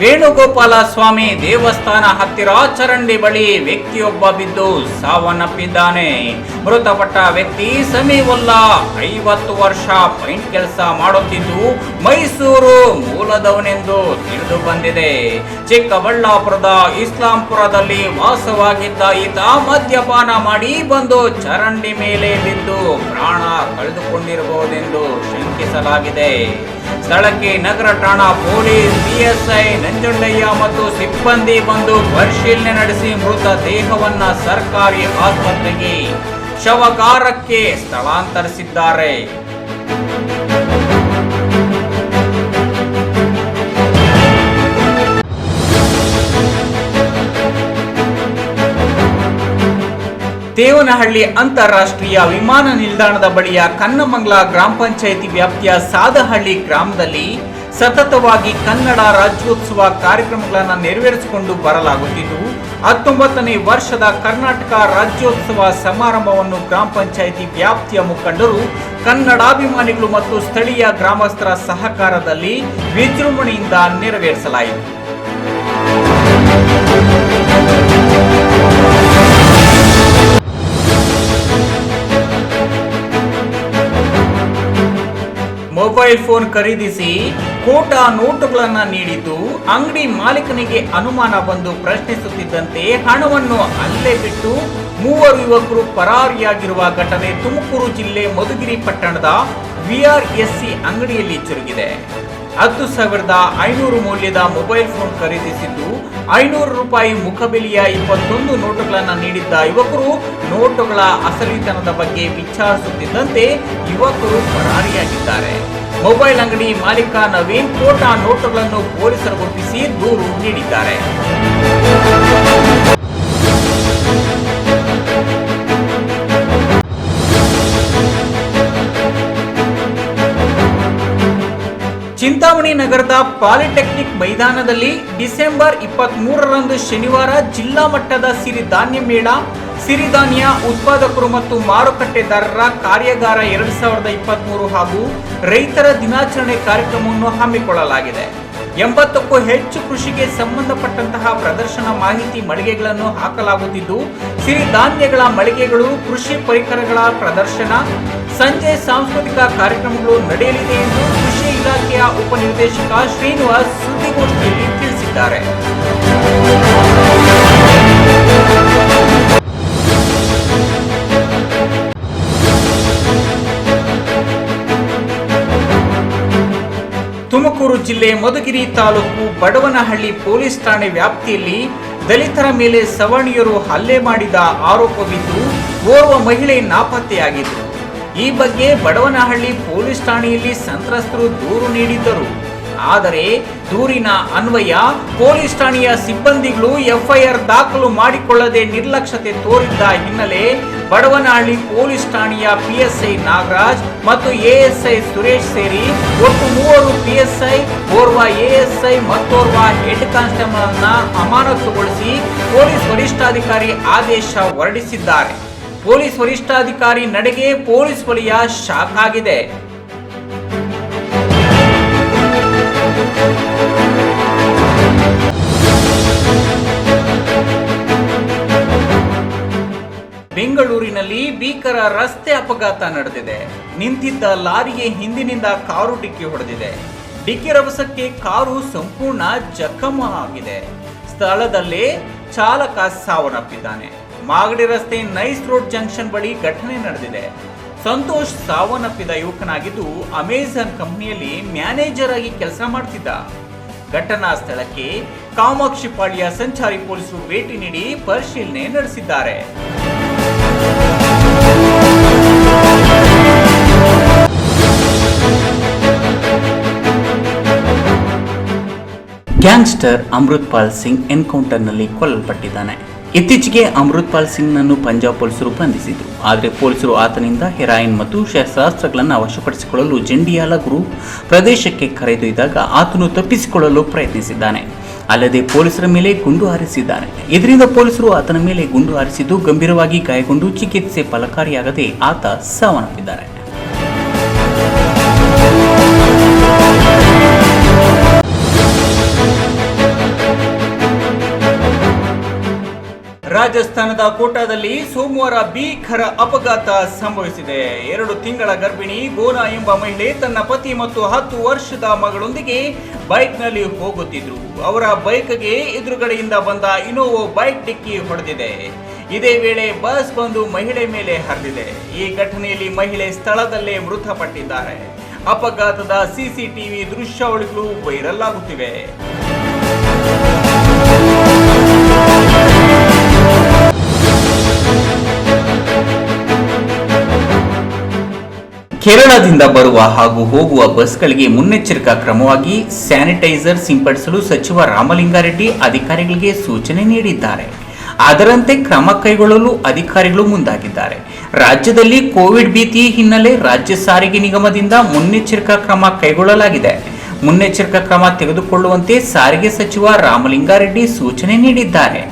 ವೇಣುಗೋಪಾಲ ಸ್ವಾಮಿ ದೇವಸ್ಥಾನ ಹತ್ತಿರ ಚರಂಡಿ ಬಳಿ ವ್ಯಕ್ತಿಯೊಬ್ಬ ಬಿದ್ದು ಸಾವನ್ನಪ್ಪಿದ್ದಾನೆ. ಮೃತಪಟ್ಟ ವ್ಯಕ್ತಿ ಸಮೀವುಲ್ಲಾ, ಐವತ್ತು ವರ್ಷ ಪೈಂಟ್ ಕೆಲಸ ಮಾಡುತ್ತಿದ್ದು ಮೈಸೂರು ಮೂಲದವನೆಂದು ತಿಳಿದು ಬಂದಿದೆ. ಚಿಕ್ಕಬಳ್ಳಾಪುರದ ಇಸ್ಲಾಂಪುರದಲ್ಲಿ ವಾಸವಾಗಿದ್ದ ಈತ ಮದ್ಯಪಾನ ಮಾಡಿ ಬಂದು ಚರಂಡಿ ಮೇಲೆ ಬಿದ್ದು ಪ್ರಾಣ ಕಳೆದುಕೊಂಡಿರಬಹುದೆಂದು ಶಂಕಿಸಲಾಗಿದೆ ಸ್ಥಳಕ್ಕೆ ನಗರ ಠಾಣಾ ಪೊಲೀಸ್ ಪಿಎಸ್ಐ ನಂಜುಂಡಯ್ಯ ಮತ್ತು ಸಿಬ್ಬಂದಿ ಬಂದು ಪರಿಶೀಲನೆ ನಡೆಸಿ ಮೃತ ದೇಹವನ್ನ ಸರ್ಕಾರಿ ಆಸ್ಪತ್ರೆಗೆ ಶವಕಾರಕ್ಕೆ ಸ್ಥಳಾಂತರಿಸಿದ್ದಾರೆ. ದೇವನಹಳ್ಳಿ ಅಂತಾರಾಷ್ಟ್ರೀಯ ವಿಮಾನ ನಿಲ್ದಾಣದ ಬಳಿಯ ಕನ್ನಮಂಗ್ಲ ಗ್ರಾಮ ಪಂಚಾಯಿತಿ ವ್ಯಾಪ್ತಿಯ ಸಾದಹಳ್ಳಿ ಗ್ರಾಮದಲ್ಲಿ ಸತತವಾಗಿ ಕನ್ನಡ ರಾಜ್ಯೋತ್ಸವ ಕಾರ್ಯಕ್ರಮಗಳನ್ನು ನೆರವೇರಿಸಿಕೊಂಡು ಬರಲಾಗುತ್ತಿದ್ದು, ಹತ್ತೊಂಬತ್ತನೇ ವರ್ಷದ ಕರ್ನಾಟಕ ರಾಜ್ಯೋತ್ಸವ ಸಮಾರಂಭವನ್ನು ಗ್ರಾಮ ಪಂಚಾಯಿತಿ ವ್ಯಾಪ್ತಿಯ ಮುಖಂಡರು, ಕನ್ನಡಾಭಿಮಾನಿಗಳು ಮತ್ತು ಸ್ಥಳೀಯ ಗ್ರಾಮಸ್ಥರ ಸಹಕಾರದಲ್ಲಿ ವಿಜೃಂಭಣೆಯಿಂದ ನೆರವೇರಿಸಲಾಯಿತು. ಮೊಬೈಲ್ ಫೋನ್ ಖರೀದಿಸಿ ಕೋಟಾ ನೋಟುಗಳನ್ನು ನೀಡಿದ್ದು ಅಂಗಡಿ ಮಾಲೀಕನಿಗೆ ಅನುಮಾನ ಬಂದು ಪ್ರಶ್ನಿಸುತ್ತಿದ್ದಂತೆ ಹಣವನ್ನು ಅಲ್ಲೇ ಬಿಟ್ಟು ಮೂವರು ಯುವಕರು ಪರಾರಿಯಾಗಿರುವ ಘಟನೆ ತುಮಕೂರು ಜಿಲ್ಲೆ ಮಧುಗಿರಿ ಪಟ್ಟಣದ ವಿಆರ್ಎಸ್ಸಿ ಅಂಗಡಿಯಲ್ಲಿ ಜರುಗಿದೆ. ಹತ್ತು ಸಾವಿರದ ಐನೂರು ಮೌಲ್ಯದ ಮೊಬೈಲ್ ಫೋನ್ ಖರೀದಿಸಿದ್ದು, ಐನೂರು ರೂಪಾಯಿ ಮುಖಬೆಲೆಯ ಇಪ್ಪತ್ತೊಂದು ನೋಟುಗಳನ್ನು ನೀಡಿದ್ದ ಯುವಕರು ನೋಟುಗಳ ಅಸಲಿತನದ ಬಗ್ಗೆ ವಿಚಾರಿಸುತ್ತಿದ್ದಂತೆ ಯುವಕರು ಪರಾರಿಯಾಗಿದ್ದಾರೆ. ಮೊಬೈಲ್ ಅಂಗಡಿ ಮಾಲೀಕ ನವೀನ್ ಕೋಟಾ ನೋಟುಗಳನ್ನು ಪೊಲೀಸರು ಗುರುತಿಸಿ ದೂರು ನೀಡಿದ್ದಾರೆ. ಚಿಂತಾಮಣಿ ನಗರದ ಪಾಲಿಟೆಕ್ನಿಕ್ ಮೈದಾನದಲ್ಲಿ ಡಿಸೆಂಬರ್ ಇಪ್ಪತ್ತ್ ಮೂರರಂದು ಶನಿವಾರ ಜಿಲ್ಲಾ ಮಟ್ಟದ ಸಿರಿಧಾನ್ಯ ಮೇಳ, ಸಿರಿಧಾನ್ಯ ಉತ್ಪಾದಕರು ಮತ್ತು ಮಾರುಕಟ್ಟೆದಾರರ ಕಾರ್ಯಾಗಾರ ಎರಡ್ ಸಾವಿರದ ಇಪ್ಪತ್ತ್ ಹಾಗೂ ರೈತರ ದಿನಾಚರಣೆ ಕಾರ್ಯಕ್ರಮವನ್ನು ಹಮ್ಮಿಕೊಳ್ಳಲಾಗಿದೆ. ಎಂಬತ್ತಕ್ಕೂ ಹೆಚ್ಚು ಕೃಷಿಗೆ ಸಂಬಂಧಪಟ್ಟಂತಹ ಪ್ರದರ್ಶನ ಮಾಹಿತಿ ಮಳಿಗೆಗಳನ್ನು ಹಾಕಲಾಗುತ್ತಿದ್ದು, ಸಿರಿಧಾನ್ಯಗಳ ಮಳಿಗೆಗಳು ಕೃಷಿ ಪರಿಕರಗಳ ಪ್ರದರ್ಶನ ಸಂಜೆ ಸಾಂಸ್ಕೃತಿಕ ಕಾರ್ಯಕ್ರಮಗಳು ನಡೆಯಲಿದೆ ಎಂದು ಕೃಷಿ ಇಲಾಖೆಯ ಉಪನಿರ್ದೇಶಕ ಶ್ರೀನಿವಾಸ್ ಸುದ್ದಿಗೋಷ್ಠಿಯಲ್ಲಿ ತಿಳಿಸಿದ್ದಾರೆ. ತುಮಕೂರು ಜಿಲ್ಲೆ ಮಧುಗಿರಿ ತಾಲೂಕು ಬಡವನಹಳ್ಳಿ ಪೊಲೀಸ್ ಠಾಣೆ ವ್ಯಾಪ್ತಿಯಲ್ಲಿ ದಲಿತರ ಮೇಲೆ ಸವಣಿಯರು ಹಲ್ಲೆ ಮಾಡಿದ ಆರೋಪವಿದ್ದು ಓರ್ವ ಮಹಿಳೆ ನಾಪತ್ತೆಯಾಗಿದ್ದು. ಈ ಬಗ್ಗೆ ಬಡವನಹಳ್ಳಿ ಪೊಲೀಸ್ ಠಾಣೆಯಲ್ಲಿ ಸಂತ್ರಸ್ತರು ದೂರು ನೀಡಿದ್ದರು. ಆದರೆ ದೂರಿನ ಅನ್ವಯ ಪೊಲೀಸ್ ಠಾಣೆಯ ಸಿಬ್ಬಂದಿಗಳು ಎಫ್ಐಆರ್ ದಾಖಲು ಮಾಡಿಕೊಳ್ಳದೆ ನಿರ್ಲಕ್ಷ್ಯತೆ ತೋರಿದ್ದ ಹಿನ್ನೆಲೆ ಬಡವನಹಳ್ಳಿ ಪೊಲೀಸ್ ಠಾಣೆಯ ಪಿಎಸ್ಐ ನಾಗರಾಜ್ ಮತ್ತು ಎಎಸ್ಐ ಸುರೇಶ್ ಸೇರಿ ಒಟ್ಟು ಮೂವರು ಪಿಎಸ್ಐ, ಓರ್ವ ಎಎಸ್ಐ ಮತ್ತೋರ್ವ ಹೆಡ್ ಕಾನ್ಸ್ಟೇಬಲ್ ಅನ್ನ ಅಮಾನತುಗೊಳಿಸಿ ಪೊಲೀಸ್ ವರಿಷ್ಠಾಧಿಕಾರಿ ಆದೇಶ ಹೊರಡಿಸಿದ್ದಾರೆ. ಪೊಲೀಸ್ ವರಿಷ್ಠಾಧಿಕಾರಿ ನಡೆಗೆ ಪೊಲೀಸ್ ವಲಯ ಶಾಕ್ ಆಗಿದೆ. ಬೆಂಗಳೂರಿನಲ್ಲಿ ಭೀಕರ ರಸ್ತೆ ಅಪಘಾತ ನಡೆದಿದೆ. ನಿಂತಿದ್ದ ಲಾರಿಗೆ ಹಿಂದಿನಿಂದ ಕಾರು ಡಿಕ್ಕಿ ಹೊಡೆದಿದೆ. ಡಿಕ್ಕಿ ರಭಸಕ್ಕೆ ಕಾರು ಸಂಪೂರ್ಣ ಜಖಮ ಆಗಿದೆ. ಸ್ಥಳದಲ್ಲೇ ಚಾಲಕ ಸಾವನ್ನಪ್ಪಿದ್ದಾನೆ. ಮಾಗಡಿ ರಸ್ತೆ ನೈಸ್ ರೋಡ್ ಜಂಕ್ಷನ್ ಬಳಿ ಘಟನೆ ನಡೆದಿದೆ. ಸಂತೋಷ್ ಸಾವನ್ನಪ್ಪಿದ ಯುವಕನಾಗಿದ್ದು ಅಮೆಜಾನ್ ಕಂಪನಿಯಲ್ಲಿ ಮ್ಯಾನೇಜರ್ ಆಗಿ ಕೆಲಸ ಮಾಡ್ತಿದ್ದ. ಘಟನಾ ಸ್ಥಳಕ್ಕೆ ಕಾಮಾಕ್ಷಿಪಾಳ್ಯ ಸಂಚಾರಿ ಪೊಲೀಸರು ಭೇಟಿ ನೀಡಿ ಪರಿಶೀಲನೆ ನಡೆಸಿದ್ದಾರೆ. ಗ್ಯಾಂಗ್ಸ್ಟರ್ ಅಮೃತ್ಪಾಲ್ ಸಿಂಗ್ ಎನ್ಕೌಂಟರ್ನಲ್ಲಿ ಕೊಲ್ಲಲ್ಪಟ್ಟಿದ್ದಾನೆ. ಇತ್ತೀಚೆಗೆ ಅಮೃತ್ಪಾಲ್ ಸಿಂಗ್ನನ್ನು ಪಂಜಾಬ್ ಪೊಲೀಸರು ಬಂಧಿಸಿದರು. ಆದರೆ ಪೊಲೀಸರು ಆತನಿಂದ ಹೆರಾಯಿನ್ ಮತ್ತು ಶಸ್ತ್ರಾಸ್ತ್ರಗಳನ್ನು ವಶಪಡಿಸಿಕೊಳ್ಳಲು ಜಂಡಿಯಾಲ ಗುರು ಪ್ರದೇಶಕ್ಕೆ ಕರೆದೊಯ್ದಾಗ ಆತನು ತಪ್ಪಿಸಿಕೊಳ್ಳಲು ಪ್ರಯತ್ನಿಸಿದ್ದಾನೆ. ಅಲ್ಲದೆ ಪೊಲೀಸರ ಮೇಲೆ ಗುಂಡು ಹಾರಿಸಿದ್ದಾನೆ. ಇದರಿಂದ ಪೊಲೀಸರು ಆತನ ಮೇಲೆ ಗುಂಡು ಹಾರಿಸಿದ್ದು ಗಂಭೀರವಾಗಿ ಗಾಯಗೊಂಡು ಚಿಕಿತ್ಸೆ ಫಲಕಾರಿಯಾಗದೆ ಆತ ಸಾವನ್ನಪ್ಪಿದ್ದಾರೆ. ರಾಜಸ್ಥಾನದ ಕೋಟಾದಲ್ಲಿ ಸೋಮವಾರ ಭೀಕರ ಅಪಘಾತ ಸಂಭವಿಸಿದೆ. ಎರಡು ತಿಂಗಳ ಗರ್ಭಿಣಿ ಗೋನಾ ಎಂಬ ಮಹಿಳೆ ತನ್ನ ಪತಿ ಮತ್ತು ಹತ್ತು ವರ್ಷದ ಮಗಳೊಂದಿಗೆ ಬೈಕ್ನಲ್ಲಿ ಹೋಗುತ್ತಿದ್ರು ಅವರ ಬೈಕ್ಗೆ ಎದುರುಗಡೆಯಿಂದ ಬಂದ ಇನೋವೋ ಬೈಕ್ ಡಿಕ್ಕಿ ಹೊಡೆದಿದೆ. ಇದೇ ವೇಳೆ ಬಸ್ ಬಂದು ಮಹಿಳೆ ಮೇಲೆ ಹರಿದಿದೆ. ಈ ಘಟನೆಯಲ್ಲಿ ಮಹಿಳೆ ಸ್ಥಳದಲ್ಲೇ ಮೃತಪಟ್ಟಿದ್ದಾರೆ. ಅಪಘಾತದ ಸಿಸಿಟಿವಿ ದೃಶ್ಯಾವಳಿಗಳು ವೈರಲ್ ಆಗುತ್ತಿವೆ. ಕೇರಳದಿಂದ ಬರುವ ಹಾಗೂ ಹೋಗುವ ಬಸ್ಗಳಿಗೆ ಮುನ್ನೆಚ್ಚರಿಕಾ ಕ್ರಮವಾಗಿ ಸ್ಯಾನಿಟೈಸರ್ ಸಿಂಪಡಿಸಲು ಸಚಿವ ರಾಮಲಿಂಗಾರೆಡ್ಡಿ ಅಧಿಕಾರಿಗಳಿಗೆ ಸೂಚನೆ ನೀಡಿದ್ದಾರೆ. ಅದರಂತೆ ಕ್ರಮ ಕೈಗೊಳ್ಳಲು ಅಧಿಕಾರಿಗಳು ಮುಂದಾಗಿದ್ದಾರೆ. ರಾಜ್ಯದಲ್ಲಿ ಕೋವಿಡ್ ಭೀತಿ ಹಿನ್ನೆಲೆ ರಾಜ್ಯ ಸಾರಿಗೆ ನಿಗಮದಿಂದ ಮುನ್ನೆಚ್ಚರಿಕಾ ಕ್ರಮ ಕೈಗೊಳ್ಳಲಾಗಿದೆ. ಮುನ್ನೆಚ್ಚರಿಕಾ ಕ್ರಮ ತೆಗೆದುಕೊಳ್ಳುವಂತೆ ಸಾರಿಗೆ ಸಚಿವ ರಾಮಲಿಂಗಾರೆಡ್ಡಿ ಸೂಚನೆ ನೀಡಿದ್ದಾರೆ.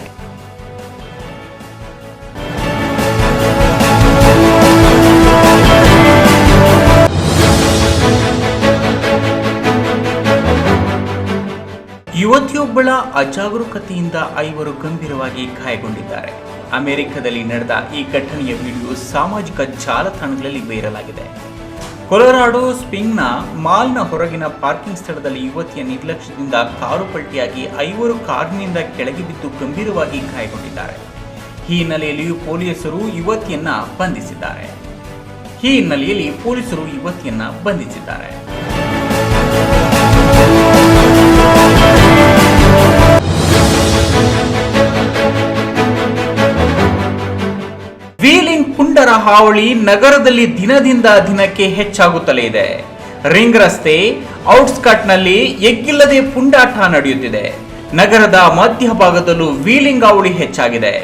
ಯುವತಿಯೊಬ್ಬಳ ಅಜಾಗರೂಕತೆಯಿಂದ ಐವರು ಗಂಭೀರವಾಗಿ ಗಾಯಗೊಂಡಿದ್ದಾರೆ. ಅಮೆರಿಕದಲ್ಲಿ ನಡೆದ ಈ ಘಟನೆಯ ವಿಡಿಯೋ ಸಾಮಾಜಿಕ ಜಾಲತಾಣಗಳಲ್ಲಿ ವೈರಲ್ ಆಗಿದೆ ಕೊಲರಾಡೋ ಸ್ಪಿಂಗ್ನ ಮಾಲ್ನ ಹೊರಗಿನ ಪಾರ್ಕಿಂಗ್ ಸ್ಥಳದಲ್ಲಿ ಯುವತಿಯ ನಿರ್ಲಕ್ಷ್ಯದಿಂದ ಕಾರು ಪಲ್ಟಿಯಾಗಿ ಐವರು ಕಾರಿನಿಂದ ಕೆಳಗೆ ಬಿದ್ದು ಗಂಭೀರವಾಗಿ ಗಾಯಗೊಂಡಿದ್ದಾರೆ. ಈ ಹಿನ್ನೆಲೆಯಲ್ಲಿ ಪೊಲೀಸರು ಯುವತಿಯನ್ನ ಬಂಧಿಸಿದ್ದಾರೆ. ಈ ಹಿನ್ನೆಲೆಯಲ್ಲಿ ಪೊಲೀಸರು ಯುವತಿಯನ್ನ ಬಂಧಿಸಿದ್ದಾರೆ. ವೀಲಿಂಗ್ ಪುಂಡರ ಹಾವಳಿ ನಗರದಲ್ಲಿ ದಿನದಿಂದ ದಿನಕ್ಕೆ ಹೆಚ್ಚಾಗುತ್ತಲೇ ಇದೆ. ರಿಂಗ್ ರಸ್ತೆ, ಔಟ್ಸ್ಕಟ್ನಲ್ಲಿ ಎಗ್ಗಿಲ್ಲದೆ ಪುಂಡಾಟ ನಡೆಯುತ್ತಿದೆ. ನಗರದ ಮಧ್ಯಭಾಗದಲ್ಲೂ ವೀಲಿಂಗ್ ಹಾವಳಿ ಹೆಚ್ಚಾಗಿದೆ.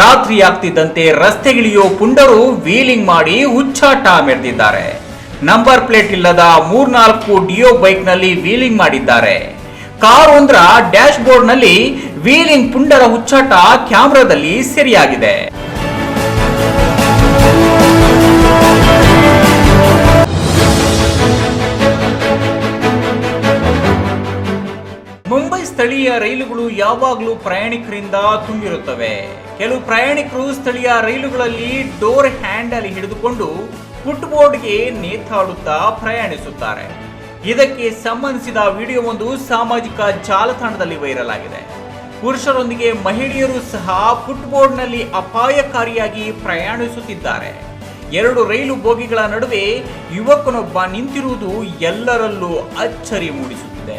ರಾತ್ರಿ ಆಗ್ತಿದ್ದಂತೆ ರಸ್ತೆಗಿಳಿಯೋ ಪುಂಡರು ವೀಲಿಂಗ್ ಮಾಡಿ ಹುಚ್ಚಾಟ ಮೆರೆದಿದ್ದಾರೆ. ನಂಬರ್ ಪ್ಲೇಟ್ ಇಲ್ಲದ ಮೂರ್ನಾಲ್ಕು ಡಿಯೋ ಬೈಕ್ನಲ್ಲಿ ವೀಲಿಂಗ್ ಮಾಡಿದ್ದಾರೆ. ಕಾರ್ ಒಂದರ ಡ್ಯಾಶ್ ಬೋರ್ಡ್ನಲ್ಲಿ ವೀಲಿಂಗ್ ಪುಂಡರ ಹುಚ್ಚಾಟ ಕ್ಯಾಮ್ರಾದಲ್ಲಿ ಸೆರೆಯಾಗಿದೆ. ಮುಂಬೈ ಸ್ಥಳೀಯ ರೈಲುಗಳು ಯಾವಾಗಲೂ ಪ್ರಯಾಣಿಕರಿಂದ ತುಂಬಿರುತ್ತವೆ. ಕೆಲವು ಪ್ರಯಾಣಿಕರು ಸ್ಥಳೀಯ ರೈಲುಗಳಲ್ಲಿ ಡೋರ್ ಹ್ಯಾಂಡಲ್ ಹಿಡಿದುಕೊಂಡು ಫುಟ್ಬೋರ್ಡ್ಗೆ ನೇತಾಡುತ್ತಾ ಪ್ರಯಾಣಿಸುತ್ತಾರೆ. ಇದಕ್ಕೆ ಸಂಬಂಧಿಸಿದ ವಿಡಿಯೋವೊಂದು ಸಾಮಾಜಿಕ ಜಾಲತಾಣದಲ್ಲಿ ವೈರಲ್ ಆಗಿದೆ ಪುರುಷರೊಂದಿಗೆ ಮಹಿಳೆಯರು ಸಹ ಫುಟ್ಬೋರ್ಡ್ನಲ್ಲಿ ಅಪಾಯಕಾರಿಯಾಗಿ ಪ್ರಯಾಣಿಸುತ್ತಿದ್ದಾರೆ. ಎರಡು ರೈಲು ಬೋಗಿಗಳ ನಡುವೆ ಯುವಕನೊಬ್ಬ ನಿಂತಿರುವುದು ಎಲ್ಲರಲ್ಲೂ ಅಚ್ಚರಿ ಮೂಡಿಸುತ್ತಿದೆ.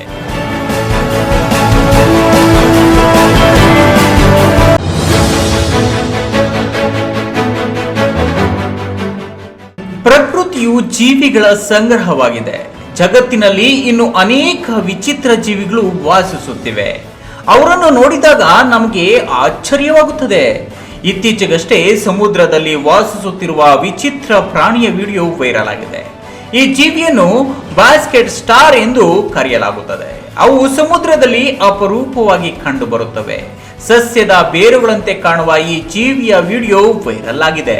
ಪ್ರಕೃತಿಯು ಜೀವಿಗಳ ಸಂಗ್ರಹವಾಗಿದೆ. ಜಗತ್ತಿನಲ್ಲಿ ಇನ್ನು ಅನೇಕ ವಿಚಿತ್ರ ಜೀವಿಗಳು ವಾಸಿಸುತ್ತಿವೆ. ಅವರನ್ನು ನೋಡಿದಾಗ ನಮಗೆ ಆಶ್ಚರ್ಯವಾಗುತ್ತದೆ. ಇತ್ತೀಚೆಗಷ್ಟೇ ಸಮುದ್ರದಲ್ಲಿ ವಾಸಿಸುತ್ತಿರುವ ವಿಚಿತ್ರ ಪ್ರಾಣಿಯ ವಿಡಿಯೋ ವೈರಲ್ ಆಗಿದೆ. ಈ ಜೀವಿಯನ್ನು ಬಾಸ್ಕೆಟ್ ಸ್ಟಾರ್ ಎಂದು ಕರೆಯಲಾಗುತ್ತದೆ. ಅವು ಸಮುದ್ರದಲ್ಲಿ ಅಪರೂಪವಾಗಿ ಕಂಡುಬರುತ್ತವೆ. ಸಸ್ಯದ ಬೇರುಗಳಂತೆ ಕಾಣುವ ಈ ಜೀವಿಯ ವಿಡಿಯೋ ವೈರಲ್ ಆಗಿದೆ.